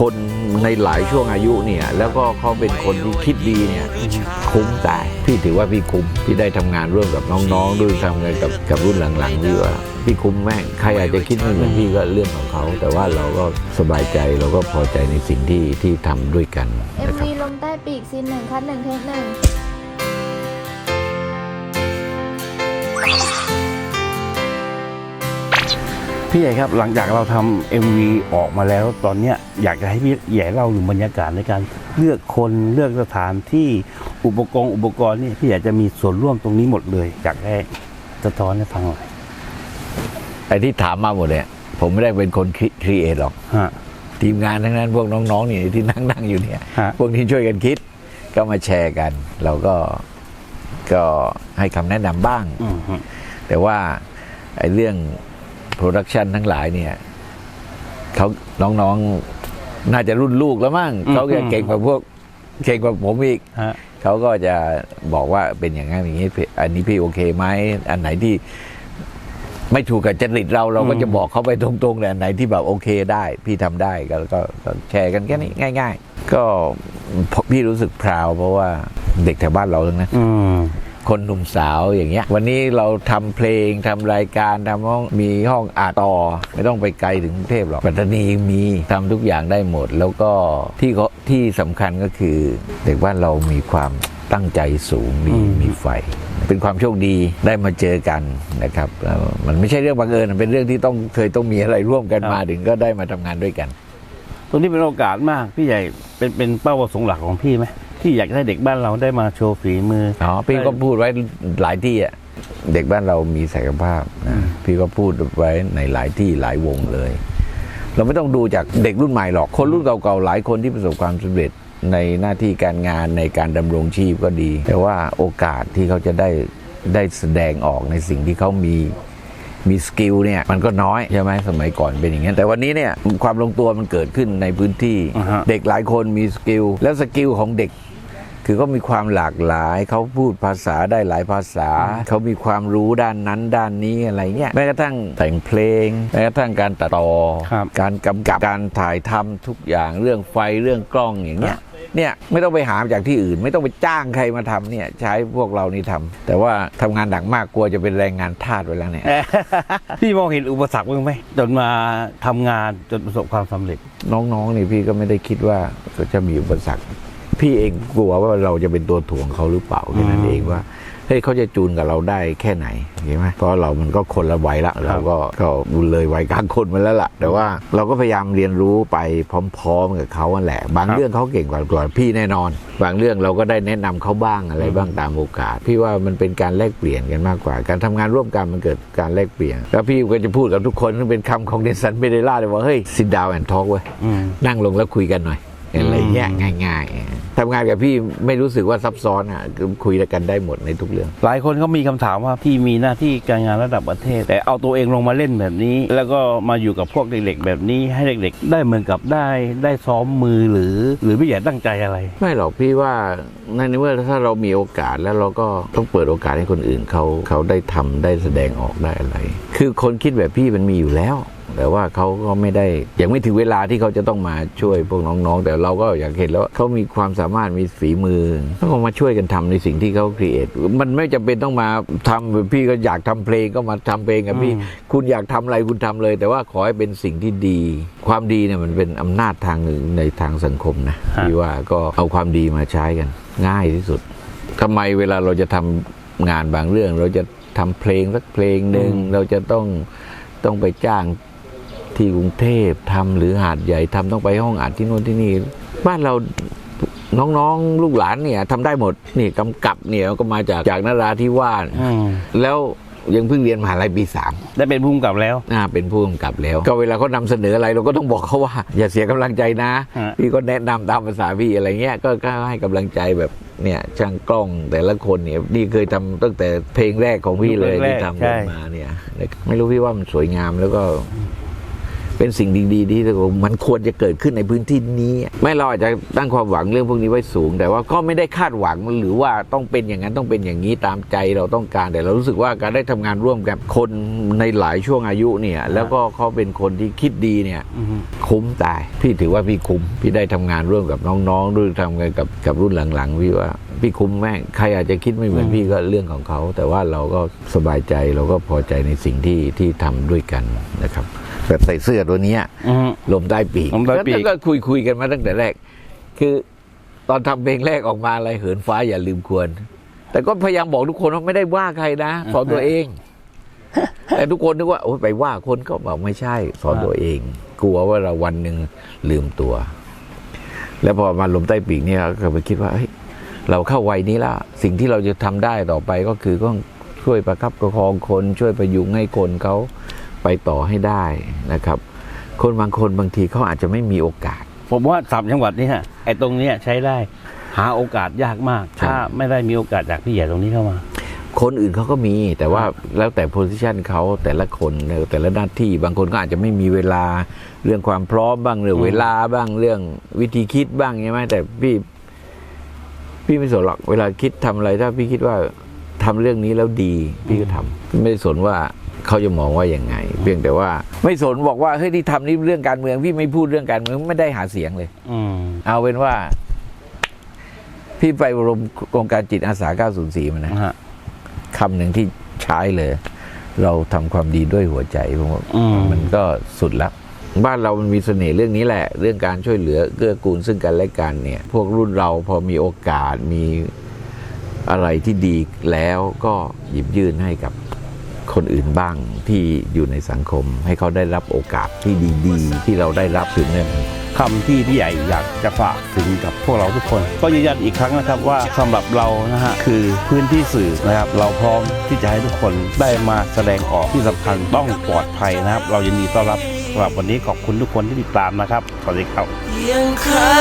คนในหลายช่วงอายุเนี่ย แล้วก็เขาเป็นคนที่คิดดีเนี่ยคุ้มตาย พี่ถือว่าพี่คุ้มพี่ได้ทำงานร่วมกับน้องๆด้วยทำงานกับกับรุ่นหลังๆพี่ว่าพี่คุ้มแม่งใครอาจจะคิดไม่เหมือนพี่ก็เรื่องของเขา แต่ว่าเราก็สบายใจเราก็พอใจในสิ่งที่ที่ทำด้วยกันเอ็มวีลมใต้ปีกซีนหนึ่งคัดหนึ่งเทคหนึ่ง พี่ใหญ่ครับหลังจากเราทำ MV ออกมาแล้ว ตอนเนี้ยอยากจะให้พี่ใหญ่เล่าถึงบรรยากาศในการเลือกคนเลือกสถานที่อุปกรณ์อุปกรณ์นี่พี่ใหญ่จะมีส่วนร่วมตรงนี้หมดเลยอยากให้สะท้อนให้ฟังหน่อยไอ้ที่ถามมาหมดเนี่ยผมไม่ได้เป็นคนครีเอทหรอกฮะ ทีมงานทั้งนั้นพวกน้องๆนี่ที่นั่งนั่งอยู่เนี่ย ฮะ พวกนี้ช่วยกันคิดก็มาแชร์กัน เราก็ก็ให้คำแนะนำบ้าง อืมฮึแต่ว่าไอ้เรื่อง โปรดักชันทั้งหลายเนี่ยเขาน้องๆน่าจะรุ่นลูกแล้วมั้งเขาจะเก่งกว่าพวกเก่งกว่าผมอีกฮะเขาก็จะบอกว่าเป็นอย่างนั้นอย่างนี้พี่อันนี้พี่โอเคไหมอันไหนที่ไม่ถูกกับจริตเราเราก็จะบอกเขาไปตรงๆแต่อันไหนที่แบบโอเคได้ พี่ทำได้ก็ก็ก็แชร์กันแค่นี้ง่าย ๆ ก็พี่รู้สึกพราวเพราะว่าเด็กแถวบ้านเราทั้งนั้นอืม คนหนุ่มสาวอย่างเงี้ย วันนี้เราทำเพลงทำรายการทำห้องมีห้องอัดต่อ ไม่ต้องไปไกลถึงกรุงเทพหรอกปัตตานีมีทำทุกอย่างได้หมด แล้วก็ที่เขาที่สำคัญก็คือเด็กบ้านเรามีความตั้งใจสูงมีอืมมีไฟเป็นความโชคดีได้มาเจอกันนะครับแล้วมันไม่ใช่เรื่องบังเอิญมันเป็นเรื่องที่ต้องเคยต้องมีอะไรร่วมกันมาถึงก็ได้มาทำงานด้วยกัน ตรงนี้เป็นโอกาสมากพี่ใหญ่เป็นเป็นเป้าประสงค์หลักของพี่ไหม ที่อยากให้เด็กบ้านเราได้มาโชว์ฝีมืออ๋อพี่ก็พูดไว้หลายที่อะเด็กบ้านเรามีศักยภาพนะพี่ก็พูดไว้ในหลายที่หลายวงเลย เราไม่ต้องดูจากเด็กรุ่นใหม่หรอกคนรุ่นเก่าๆหลายคนที่ประสบความสำเร็จในหน้าที่การงานในการดำรงชีพก็ดี แต่ว่าโอกาสที่เขาจะได้ได้แสดงออกในสิ่งที่เขามีมีสกิลเนี่ยมันก็น้อยใช่ไหมสมัยก่อนเป็นอย่างนั้นแต่วันนี้เนี่ยความลงตัวมันเกิดขึ้นในพื้นที่อ่าฮะเด็กหลายคนมีสกิลแล้วสกิลของเด็ก คือเขามีความหลากหลายเขาพูดภาษาได้หลายภาษา เขามีความรู้ด้านนั้นด้านนี้อะไรเงี้ยแม้กระทั่งแต่งเพลงแม้กระทั่งการตัดต่อครับการกำกับการถ่ายทำทุกอย่างเรื่องไฟเรื่องกล้องอย่างเงี้ยเนี่ยไม่ต้องไปหาจากที่อื่น ไม่ต้องไปจ้างใครมาทำเนี่ยใช้พวกเรานี่ทำแต่ว่าทำงานหนักมากกลัวจะเป็นแรงงานทาสไปแล้วเนี่ยพี่มองเห็นอุปสรรคบ้างไหมจนมาทำงานจนประสบความสำเร็จ น้องๆนี่พี่ก็ไม่ได้คิดว่าจะมีอุปสรรค พี่เองกลัวว่าเราจะเป็นตัวถ่วงเขาหรือเปล่าแค่นั้นอืมเองว่าเฮ้ยเขาจะจูนกับเราได้แค่ไหนเห็นไหมเพราะเรามันก็คนละวัยละเราก็ก็เลยวัยกลางคนมาแล้วล่ะ แต่ว่าเราก็พยายามเรียนรู้ไปพร้อม ๆ กับเขาอันแหละ บางเรื่องเขาเก่งกว่ากว่าพี่แน่นอน บางเรื่องเราก็ได้แนะนำเขาบ้างอะไรบ้างตามโอกาส พี่ว่ามันเป็นการแลกเปลี่ยนกันมากกว่า การทำงานร่วมกันมันเกิดการแลกเปลี่ยน แล้วพี่ก็จะพูดกับทุกคนซึ่งเป็นคำของเดนสันเมเดล่าเลยว่าเฮ้ย sit down and talk เว้ยอืมนั่งลงแล้วคุยกันหน่อยอะไรเงี้ยง่าย ๆ ทำงานกับพี่ไม่รู้สึกว่าซับซ้อนอะคือคุยกันได้หมดในทุกเรื่อง หลายคนเขามีคำถามว่าพี่มีหน้าที่การงานระดับประเทศ แต่เอาตัวเองลงมาเล่นแบบนี้ แล้วก็มาอยู่กับพวกเด็กๆแบบนี้ให้เด็กๆ ได้เหมือนกับได้ได้ซ้อมมือหรือ หรือพี่ใหญ่ตั้งใจอะไร ไม่หรอกพี่ว่าในเมื่อถ้าเรามีโอกาสแล้วเราก็ต้องเปิดโอกาสให้คนอื่นเขาเขาได้ทำได้แสดงออกได้อะไร คือคนคิดแบบพี่มันมีอยู่แล้ว แต่ว่าเขาก็ไม่ได้ยังไม่ถึงเวลาที่เขาจะต้องมาช่วยพวกน้องๆ แต่เราก็อยากเห็นแล้วว่าเขามีความสามารถมีฝีมือต้องมาช่วยกันทำในสิ่งที่เขาครีเอทมันไม่จำเป็นต้องมาทำพี่ก็อยากทำเพลงก็มาทำเพลงกับพี่อืมคุณอยากทำอะไรคุณทำเลย แต่ว่าขอให้เป็นสิ่งที่ดี ความดีเนี่ยมันเป็นอำนาจทางหนึ่งในทางสังคมนะฮะพี่ว่าก็เอาความดีมาใช้กัน ง่ายที่สุดทำไมเวลาเราจะทำงานบางเรื่อง เราจะทำเพลงสักเพลงหนึ่งเราจะต้องต้องไปจ้าง ที่กรุงเทพทำหรือหาดใหญ่ทำต้องไปห้องอัดที่โน่นที่นี่ บ้านเราน้องๆ ลูกหลานเนี่ยทำได้หมดนี่กำกับเนี่ยก็มาจากจากนราธิวาสอืมแล้วยังเพิ่งเรียนมหาลัยปีสามได้เป็นผู้กำกับแล้วอ่าเป็นผู้กำกับแล้ว ก็เวลาเขานำเสนออะไรเราก็ต้องบอกเขาว่า อย่าเสียกำลังใจนะฮะพี่ก็แนะนำตามภาษาพี่อะไรเงี้ยก็ก็ให้กำลังใจแบบเนี่ยช่างกล้องแต่ละคนเนี่ยนี่เคยทำตั้งแต่เพลงแรกของพี่เลยเพลงแรที่กทำใช่ขึ้นมาเนี่ยไม่รู้พี่ว่ามันสวยงามแล้วก็ เป็นสิ่งดีๆที่มันควรจะเกิดขึ้นในพื้นที่นี้ไม่เราอาจจะตั้งความหวังเรื่องพวกนี้ไว้สูง แต่ว่าก็ไม่ได้คาดหวังหรือว่าต้องเป็นอย่างนั้นต้องเป็นอย่างนี้ตามใจเราต้องการแต่เรารู้สึกว่าการได้ทำงานร่วมกับคนในหลายช่วงอายุเนี่ย แล้วก็เขาเป็นคนที่คิดดีเนี่ยคุ้มตาย พี่ถือว่าพี่คุ้มพี่ได้ทำงานร่วมกับน้องๆด้วยทำงานกับกับรุ่นหลังๆพี่ว่าพี่คุ้มแม่งใครอาจจะคิดไม่เหมือนพี่ก็เรื่องของเขา แต่ว่าเราก็สบายใจเราก็พอใจในสิ่งที่ที่ทำด้วยกันนะครับ แบบใส่เสื้อตัวเนี้ยอืม ลมใต้ปีกลมใต้ปีกก็คุยคุยกันมาตั้งแต่แรก คือตอนทำเพลงแรกออกมาอะไรเหินฟ้าอย่าลืมควร แต่ก็พยายามบอกทุกคนว่าไม่ได้ว่าใครนะ สอนตัวเอง แต่ทุกคนนึกว่าโอ้ยไปว่าคนก็บอกไม่ใช่ สอนตัวเอง กลัวว่าเราวันหนึ่งลืมตัว แล้วพอมาลมใต้ปีกเนี่ยก็ไปคิดว่าเฮ้ยเราเข้าวัยนี้ละสิ่งที่เราจะทำได้ต่อไปก็คือก็ช่วยประคับประคองคน ช่วยประยุงให้คนเขา ไปต่อให้ได้นะครับ คนบางคนบางทีเขาอาจจะไม่มีโอกาส ผมว่าสามจังหวัดนี้ฮะไอ้ตรงเนี้ยใช้ได้หาโอกาสยากมากใช่ถ้าไม่ได้มีโอกาสจากพี่ใหญ่ตรงนี้เข้ามา คนอื่นเขาก็มีแต่ว่าแล้วแต่โพสิชันเขาแต่ละคนเนี่ยแต่ละหน้าที่บางคนก็อาจจะไม่มีเวลาเรื่องความพร้อมบ้างเรื่องอืมเวลาบ้างเรื่องวิธีคิดบ้างใช่ไหมแต่พี่พี่ไม่สนหรอกเวลาคิดทำอะไรถ้าพี่คิดว่าทำเรื่องนี้แล้วดี พี่ก็ทำไม่สนว่า เขาจะมองว่ายังไง เพียงแต่ว่า ไม่สนบอกว่าเฮ้ยที่ทำนี่เรื่องการเมืองพี่ไม่พูดเรื่องการเมืองไม่ได้หาเสียงเลยอืมเอาเป็นว่า พี่ไปอบรมโครงการจิตอาสา 904 มานะนะฮะคำหนึ่งที่ใช้เลย เราทำความดีด้วยหัวใจผมว่าอืมมันก็สุดแล้วบ้านเรามันมีเสน่ห์เรื่องนี้แหละ เรื่องการช่วยเหลือเกื้อกูลซึ่งกันและกันเนี่ย พวกรุ่นเราพอมีโอกาสมีอะไรที่ดีแล้วก็หยิบยื่นให้กับ คนอื่นบ้างที่อยู่ในสังคม ให้เขาได้รับโอกาสที่ดีๆ ที่เราได้รับถึงเนี่ยคำที่พี่ใหญ่อยากจะฝากถึงกับพวกเราทุกคน ก็ยืนยันอีกครั้งนะครับว่าสำหรับเรานะฮะคือพื้นที่สื่อนะครับ เราพร้อมที่จะให้ทุกคนได้มาแสดงออกที่สำคัญต้องปลอดภัยนะครับ เรายินดีต้อนรับสำหรับวันนี้ขอบคุณทุกคนที่ติดตามนะครับสวัสดีครับยังคา